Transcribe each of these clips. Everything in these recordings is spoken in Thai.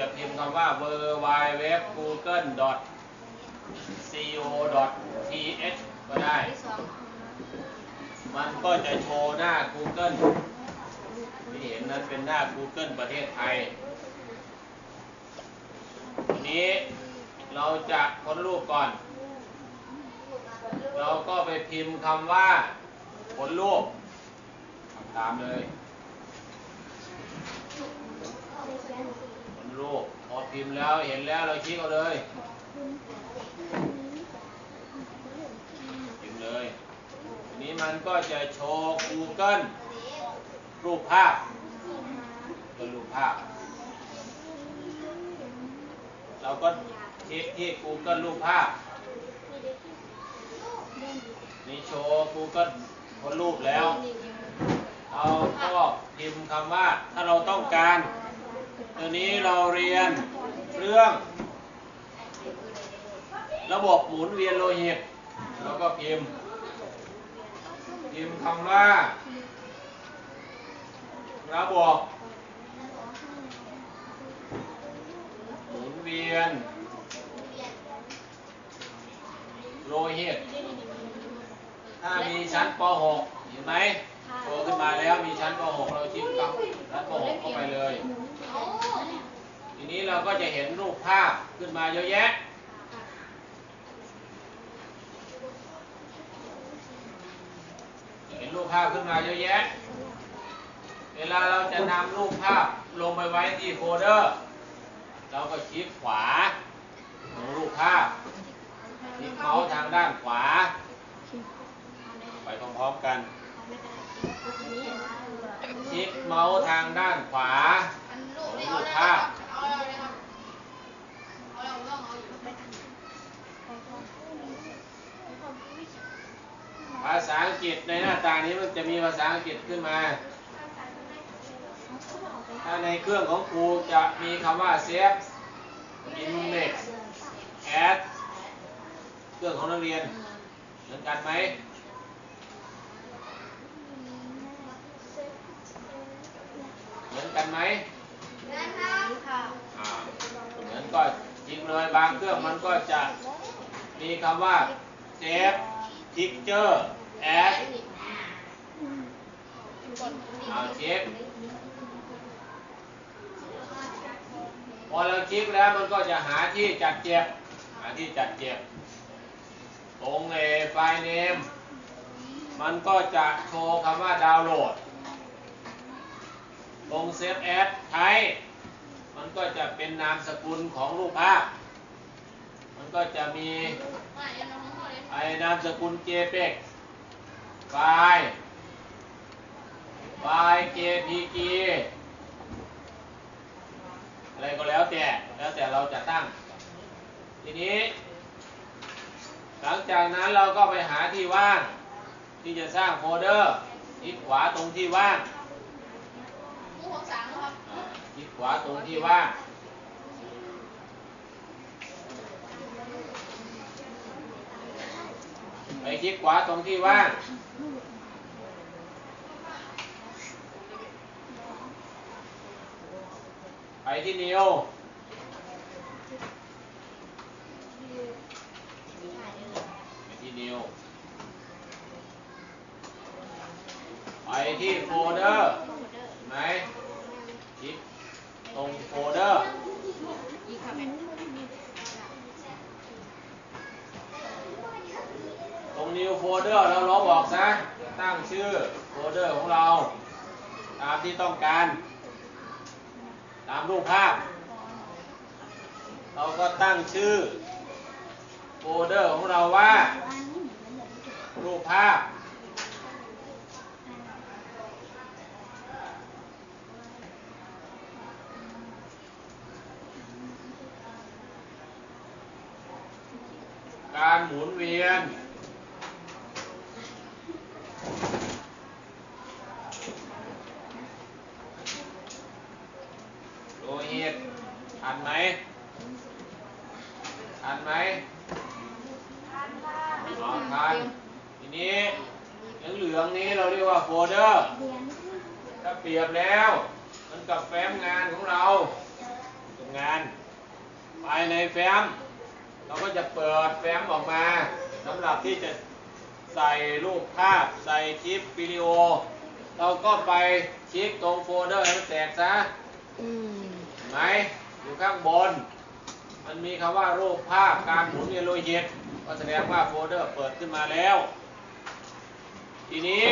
จะพิมพ์คำว่า w w w google co th ก็ได้ มันก็จะโชว์หน้า Google ที่เห็นนั้นเป็นหน้า Google ประเทศไทย ทีนี้เราจะค้นรูปก่อน เราก็ไปพิมพ์คำว่าค้นรูปตามเลยค้น รูปพอพิมพ์แล้วเห็นแล้วเราคลิกเอาเลยพิมพ์เลยทีนี้มันก็จะโชว์ Google รูปภาพเป็นรูปภาพ เราก็คลิกที่ Google รูปภาพ นี่โชว์ Google คนรูปแล้วเราก็พิมพ์คำว่าถ้าเราต้องการ วนี้เราเรียนเรื่อง ระบบหมุนเวียนโลหิตเราก็พิมพ์ พิมพ์คำว่า ระบบหมุนเวียน โลหิต ถ้ามีชั้นป .6 เห็นไหมโตขึ้นมาแล้วมีชั้นป .6 เราชิมกับชั้นป .6 เข้าไปเลย เราก็จะเห็นรูปภาพขึ้นมาเยอะแยะ เห็นรูปภาพขึ้นมาเยอะแยะ เวลาเราจะนำรูปภาพลงไปไว้ที่โฟลเดอร์ เราก็คลิกขวาของรูปภาพคลิกเมาส์ทางด้านขวา ไปพร้อมๆกันคลิกเมาส์ทางด้านขวาของรูปภาพ ภาษาอังกฤษในหน้าต่างนี้มันจะมีภาษาอังกฤษขึ้นมา ถ้าในเครื่องของครูจะมีคำว่า save image add เครื่องของนักเรียนเหมือนกันไหมเหมือนกันไหมอ่าเหมือนก็จริงเลยบางเครื่องมันก็จะมีคำว่า save picture add เอาเช็คพอเราคลิกแล้วมันก็จะหาที่จัดเก็บ หาที่จัดเก็บ ตรงเอไฟล์เนม มันก็จะโชว์คำว่าดาวน์โหลด ตรงเซฟแอดไทยมันก็จะเป็นนามสกุลของรูปภาพ มันก็จะมีไอ้นามสกุล JPEG ไฟล์ไฟล์ JPG อะไรก็แล้วแต่ แล้วแต่เราจะตั้ง ทีนี้ หลังจากนั้นเราก็ไปหาที่ว่าง ที่จะสร้างโฟลเดอร์คลิกขวาตรงที่ว่างอ่าคลิกขวาตรงที่ว่าง ไปชิดขวาตรงที่ว่างไปที่นิวไปที่นิวไปที่โฟลเดอร์เห็นไหมคลิกตรงโฟลเดอร์ ตรง new folder เราลบออกซะ ตั้ง ชื่อโฟลเดอร์ของเรา ตามที่ต้องการ ตามรูปภาพ เราก็ตั้งชื่อโฟลเดอร์ของเราว่า รูปภาพ การหมุนเวียน ก ไหมทันไหมอ๋อทันทีนี้เหลืองๆนี้เรา เรียกว่าโฟลเดอร์ถ้าเปรียบแล้ว มันกับแฟ้มงานของเราเป็นงาน ภายในแฟ้ม เราก็จะเปิดแฟ้มออกมาสำหรับที่จะใส่รูปภาพ ใส่คลิปวิดีโอ เราก็ไปคลิกตรงโฟลเดอร์ให้มันแตกซะอืมเห็นไหมอยู่ข้างบน มันมีคำว่ารูปภาพการหมุนเวียนโลหิตก็แสดงว่าโฟลเดอร์เปิดขึ้นมาแล้ว ทีนี้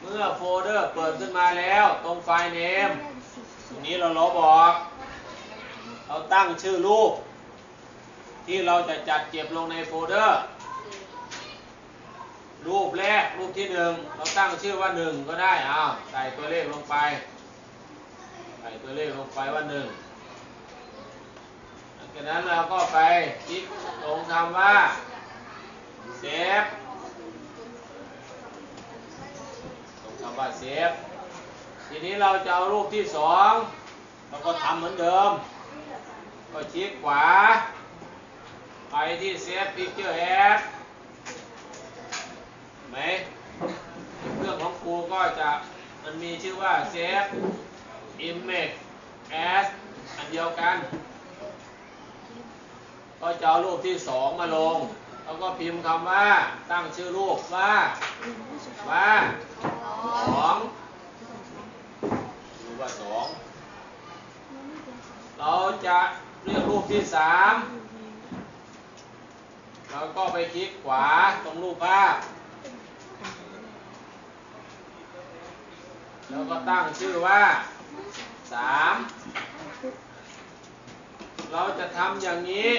เมื่อโฟลเดอร์เปิดขึ้นมาแล้วตรงไฟล์เนมตรงนี้เราลบออก เราตั้งชื่อรูป ที่เราจะจัดเก็บลงในโฟลเดอร์ รูปแรกรูปที่หนึ่งเราตั้งชื่อว่าหนึ่งก็ได้อ้าวใส่ตัวเลขลงไป ใส่ตัวเลขลงไปว่าหนึ่งหลังจากนั้นเราก็ไปคลิกตรงคำว่าเซฟตรงคำ ว่าเซฟทีนี้เราจะเอารูปที่สองเราก็ทำเหมือนเดิม ก็คลิกขวา ไปที่เซฟพิกเจอร์แอดไหมเครื่องของครูก็จะมันมีชื่อว่าเซฟ image as อันเดียวกัน ก็จะเอารูปที่สองมาลง แล้วก็พิมพ์คำว่าตั้งชื่อรูปว่าว่า สองรูปว่าสองเราจะเลือกรูปที่สามเราก็ไปคลิกขวาตรงรูปภาพ แล้วก็ตั้งชื่อว่าสามเราจะทำอย่างนี้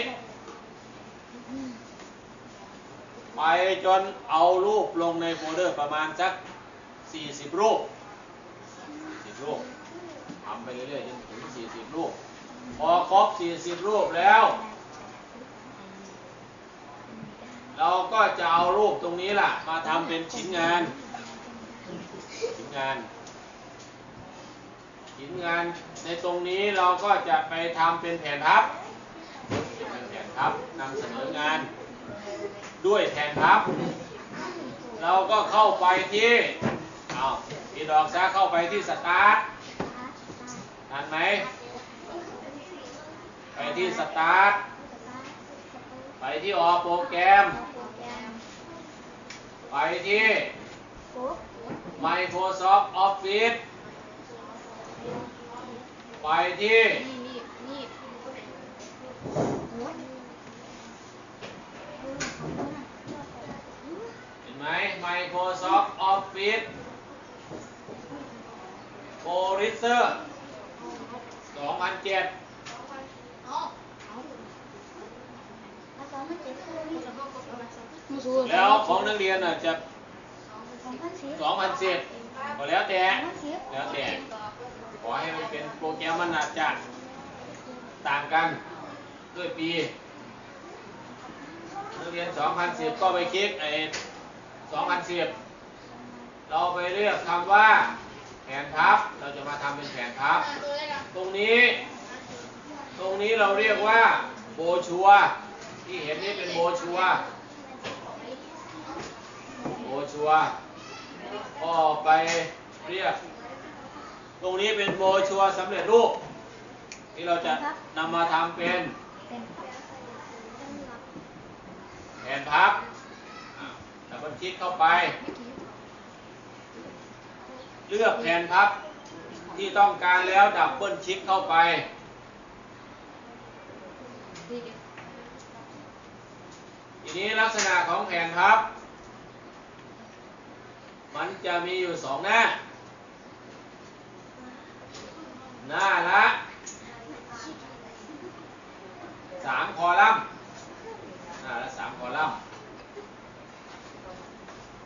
ไปจนเอารูปลงในโฟลเดอร์ประมาณสัก 40 รูป40รูปทำไปเรื่อยๆจนถึง 40 รูป พอครบ 40 รูปแล้ว เราก็จะเอารูปตรงนี้ล่ะ มาทำเป็นชิ้นงาน ชิ้นงาน ชิ้นงานในตรงนี้เราก็จะไปทำเป็นแผ่นพับเป็นแผ่นพับนำเสนองานด้วยแผ่นพับ เราก็เข้าไปที่ เอาอีดอกซะเข้าไปที่สตาร์ททันไหม ไปที่สตาร์ท ไปที่ออกโปรแกรม ไปที่ Microsoft Office ไปที่ เห็นไหม Microsoft Office o l i c e r 2007แล้วของนักเรียนอะจะ2010ก็แล้วแต่ แล้วแต่ ขอให้มันเป็นโปรแกรมมันอาจจะต่างกันด้วยปีนักเรียน 2010 ก็ไปคลิกไอ้2010 เราไปเรียกคำว่า นพับ เราจะมาทำเป็นแผนพับ ตรงนี้ ตรงนี้เราเรียกว่าโบชัว ที่เห็นนี่เป็นโบชัว โบชัว ก็ไปเรียก ตรงนี้เป็นโบชัวสำเร็จรูป ที่เราจะนำมาทำเป็นแผนพับอะแล้วก็คลิกเข้าไป เลือกแผนพับที่ต้องการแล้วดับเบิลคลิกเข้าไป ทีนี้ลักษณะของแผนพับ มันจะมีอยู่สองหน้า หน้าละสามคอลัมน์หน้าละสามคอลัมน์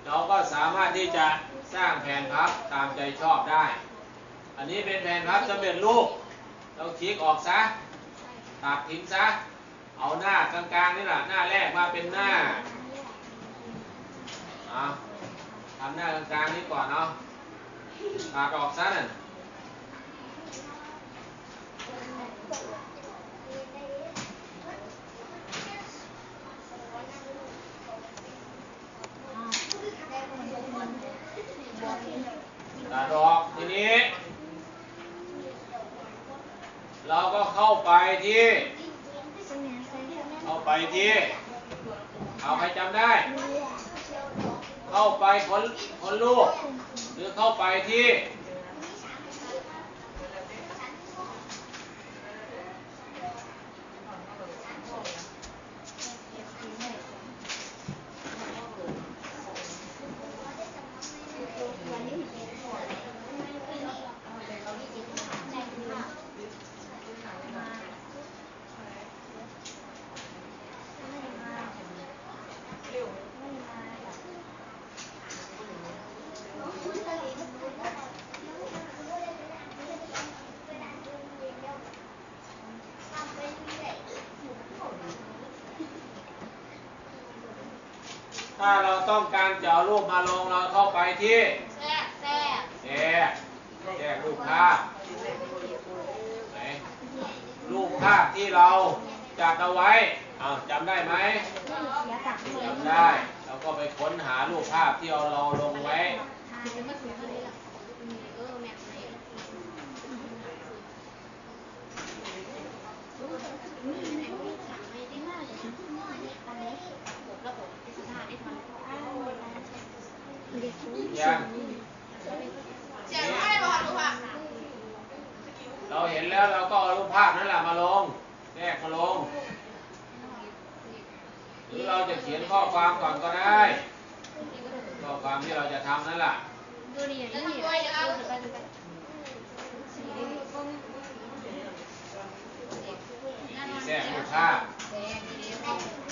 เราก็สามารถที่จะสร้างแผนพับตามใจชอบได้ อันนี้เป็นแผนพับสำเร็จรูป เราคลิกออกซะตัดทิ้งซะ เอาหน้ากลางๆนี่แหละหน้าแรกมาเป็นหน้าเอาทำหน้ากลางๆนี้ก่อนเนาะตัดออกซะนั่น ตัดออกทีนี้ เราก็เข้าไปที่ เข้าไปที่ เอาใครจำได้ เข้าไปคนคนลูก หรือเข้าไปที่ ถ้าเราต้องการจะเอารูปมาลงเราเข้าไปที่แชร์แชร์รูปภาพไหนรูปภาพที่เราจัดเอาไว้อ้าวจำได้ไหมจำได้เราก็ไปค้นหารูปภาพที่เราเราลงไว้ยังเราเห็นแล้วเราก็เอารูปภาพนั่นแหละมาลงแยกมาลง หรือเราจะเขียนข้อความก่อนก็ได้ ข้อความที่เราจะทำนั่นแหละมี แทรกรูปภาพ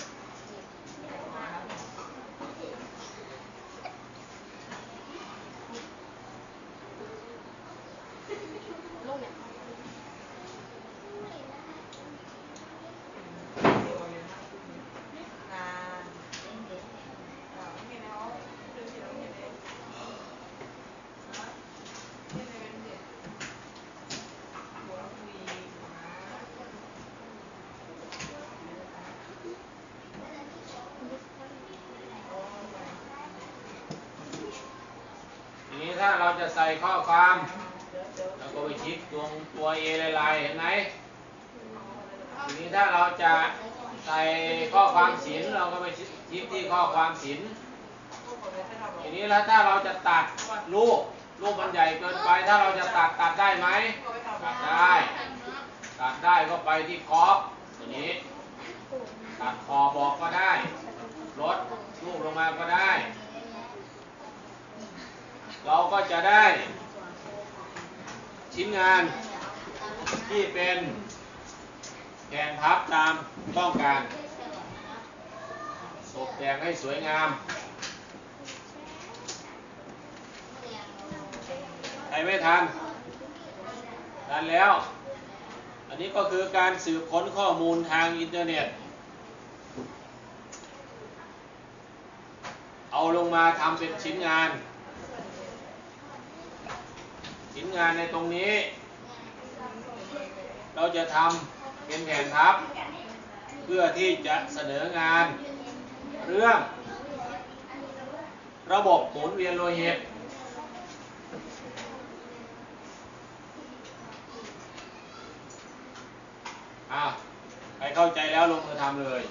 ทีนี้ ถ้าเราจะใส่ข้อความเราก็ไปคลิกตรงตัวเอลายๆเห็นไหมทีนี้ถ้าเราจะใส่ข้อความศิลเราก็ไปคลิกที่ข้อความศิลทีนี้แล้วถ้าเราจะตัดรูปรูปมันใหญ่เกินไป ถ้าเราจะตัดตัดได้ไหมตัดได้ ตัดได้ก็ไปที่คอปตัวนี้ ตัดคอบอกก็ได้ลดรูปลงมาก็ได้ เราก็จะได้ชิ้นงานที่เป็นแกนพับตามต้องการ ตกแต่งให้สวยงาม ใครไม่ทัน ทันแล้ว อันนี้ก็คือการสืบค้นข้อมูลทางอินเทอร์เน็ต เอาลงมาทำเป็นชิ้นงาน ชิ้นงานในตรงนี้ เราจะทำเป็นแผนพับ เพื่อที่จะเสนองาน เรื่อง ระบบหมุนเวียนโลหิตอะใครเข้าใจแล้วลงมือทำเลย